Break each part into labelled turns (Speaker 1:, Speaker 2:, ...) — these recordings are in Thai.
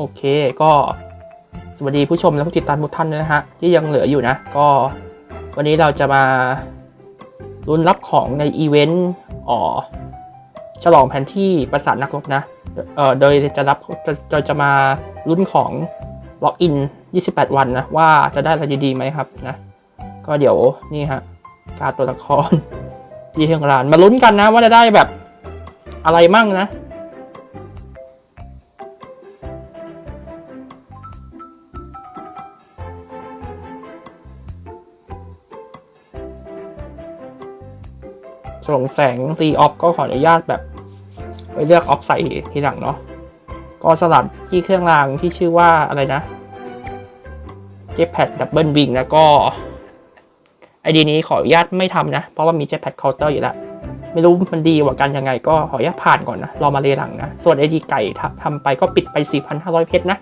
Speaker 1: โอเคก็สวัสดีผู้ชมและผู้ติดตามทุกท่านนะฮะที่ยังเหลืออยู่นะ ก็วันนี้เราจะมาลุ้นรับของในอีเวนต์อ๋อฉลองแผนที่ประสานนักรบนะเอ่อโดยจะรับจะจะจะมาลุ้นของล็อกอิน 28 วันนะ ว่าจะได้อะไรดีๆไหมครับนะ ก็เดี๋ยวนี่ฮะการตัวละครที่เฮงรานมาลุ้นกันนะว่าจะได้แบบอะไรมั่งนะ ฉลองแสงตีออฟก็ขออนุญาตแบบไปเลือกออฟใส่ทีหลังเนาะก็สลับที่เครื่องรางที่ชื่อว่าอะไรนะเจ็ p แพดดับเบิลวิงนะก็ไอดีนี้ขออนุญาตไม่ทำนะ เพราะว่ามีเจ็ p แพดเคาน์เตอร์อยู่แล้ว ไม่รู้มันดีกว่ากันยังไง ก็ขออนุญาตผ่านก่อนนะรอมาเรียหลังนะ ส่วนไอดีไก่ทำทำไปก็ปิดไป 4,500 เพชรนะ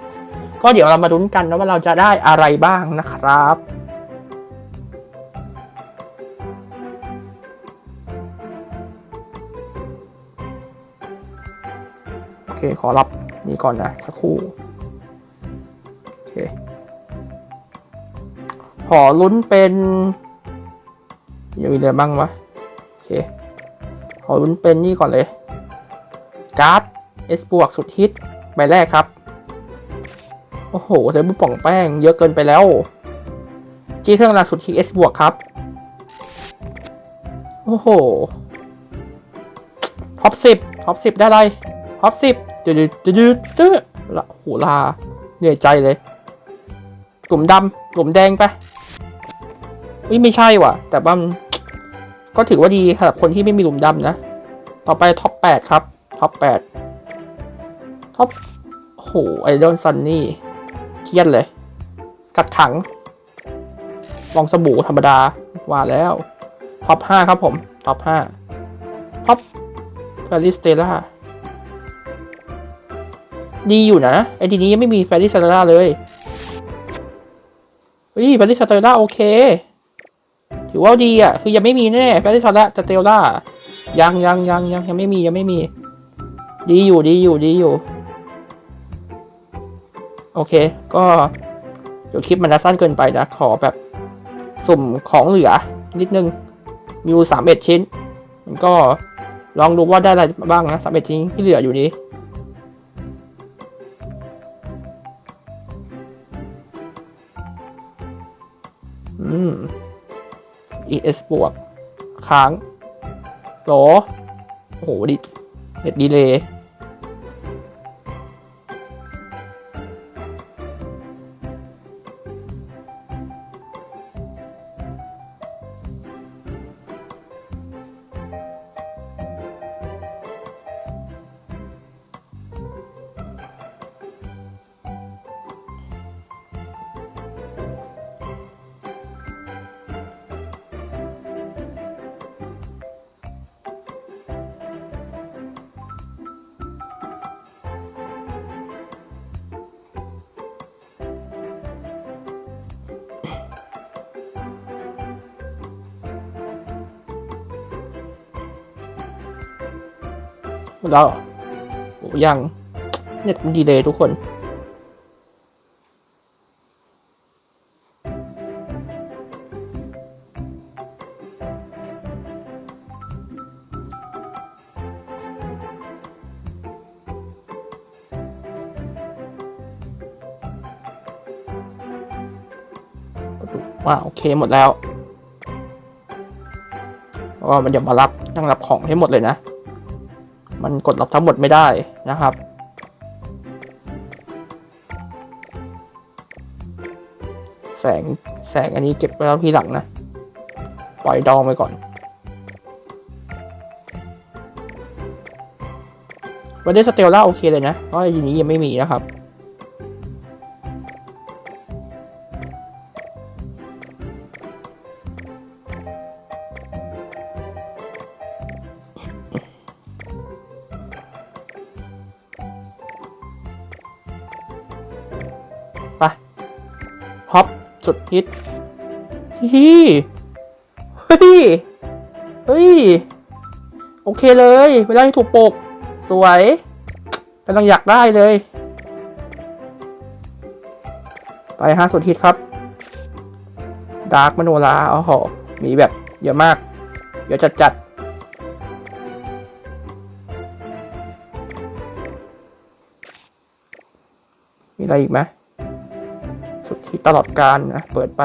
Speaker 1: ก็เดี๋ยวเรามาลุ้นกันนะว่าเราจะได้อะไรบ้างนะครับ ขอรับนี่ก่อนนะสักครู่โอเคขอลุ้นเป็นยังมีอะไรบ้างวะโอเคขอลุ้นเป็นนี่ก่อนเลยการ์ดเอสบวกสุดฮิตใบแรกครับ โอ้โหเซบุป่องแป้งเยอะเกินไปแล้ว จีเครื่องรางสุดฮิตเอสบวกครับ โอ้โหท็อปสิบท็อปสิบได้อะไรท็อปสิบ จืดจืดจืดละโหลาเหนื่อยใจเลย กลุ่มดำกลุ่มแดงไปอุ้ยไม่ใช่ว่ะ แต่ว่าก็ถือว่าดีสำหรับคนที่ไม่มีหลุมดำนะ ต่อไปท็อปแปดครับท็อปแปดท็อปโหไอดอนซันนี่เครียดเลย กัดขังฟองสบู่ธรรมดาว่าแล้วท็อปห้าครับผมท็อปห้าท็อปแฟริสเตล่า ดีอยู่นะ ไอทีนี้ยังไม่มีแฟริสเตล่าเลย เฮ้ยแฟริสเตล่าโอเค ถือว่าดีอะ คือยังไม่มีแน่แฟริสเตล่าสเตล่ายังยังยังยังยังไม่มียังไม่มี ดีอยู่ดีอยู่ดีอยู่ โอเค ก็เดี๋ยวคลิปมันจะสั้นเกินไปนะ ขอแบบสุ่มของเหลือ นิดนึง มีอยู่สามเอ็ดชิ้น มันก็ลองดูว่าได้อะไรบ้างนะสามเอ็ดชิ้นที่เหลืออยู่นี้ ES บวก ค้างโหลโอ้โหดิเน็ตดีเลย แล้วเรอโอ้ยังเน็ตมันดีเลยทุกคน ว่าโอเคหมดแล้วว่ามันจะมารับต้องรับของให้หมดเลยนะ มันกดรับทั้งหมดไม่ได้นะครับ แสงแสงอันนี้เก็บไว้แล้วทีหลังนะ ปล่อยดองไปก่อนวันนี้สเตลล่าโอเคเลยนะเพราะอันนี้ยังไม่มีนะครับ สุดฮิตฮีเฮ้ย เฮ้ย โอเคเลยเวลาที่ถูกปก สวยกำลังอยากได้เลย ไปห้าสุดฮิตครับ ดาร์กมโนราโอ้โหมีแบบเยอะมาก เยอะจัดจัดๆมีอะไรอีกไหม ตลอดการนะ เปิดไป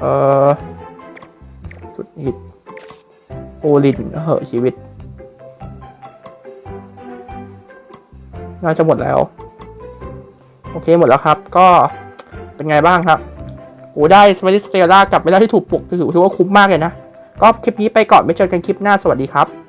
Speaker 1: เออสุดฮิตโอลินเหอะชีวิต น่าจะหมดแล้ว โอเคหมดแล้วครับ ก็เป็นไงบ้างครับโอ้ได้สมาร์ทสเตลล่ากลับไปแล้วที่ถูกปลุกถือว่าคุ้มมากเลยนะ ก็คลิปนี้ไปก่อนไม่เจอกันคลิปหน้าสวัสดีครับ